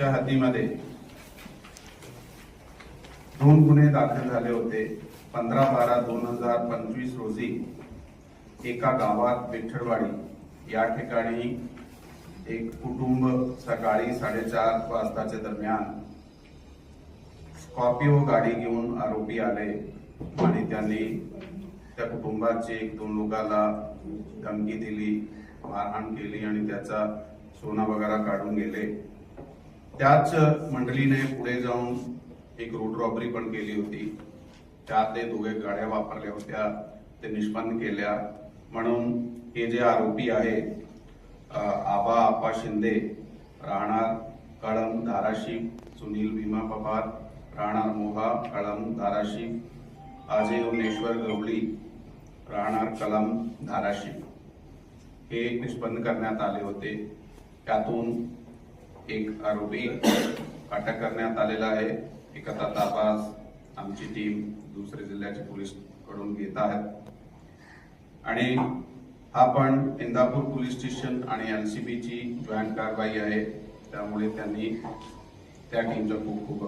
च्या हद्दीमध्ये दोन गुन्हे दाखल झाले होते. पंधरा बारा दोन हजार पंचवीस रोजी एका गावात विठ्ठलवाडी. या ठिकाणी एक कुटुंब सकाळी साडेचार वाजताच्या दरम्यान स्कॉर्पिओ गाडी घेऊन आरोपी आले आणि त्यांनी त्या कुटुंबाचे एक दोन लोकांना धमकी दिली मारहाण केली आणि त्याचा सोना वगैरे काढून गेले. त्याच मंडळीने पुढे जाऊन एक रोड रॉबरी पण केली होती. त्यात ते दोघे गाड्या वापरल्या होत्या. ते निष्पन्न केल्या. म्हणून हे जे आरोपी आहे आबा आपा शिंदे राहणार कळम धाराशिव सुनील भीमा पवार राहणार मोहा कळम धाराशिव आजे उमेश्वर गवळी राहणार कलम धाराशिव. हे निष्पन्न करण्यात आले होते. त्यातून एक आरोपी अटक करण्यात आलेला आहे. एकाचा तपास आमची टीम दुसऱ्या जिल्ह्याचे पोलीसकडून घेत आहेत. आणि हा पण इंदापूर पोलीस स्टेशन आणि एलसीबीची जॉईंट कारवाई आहे. त्यामुळे त्यांनी त्या टीमचा खूप खूप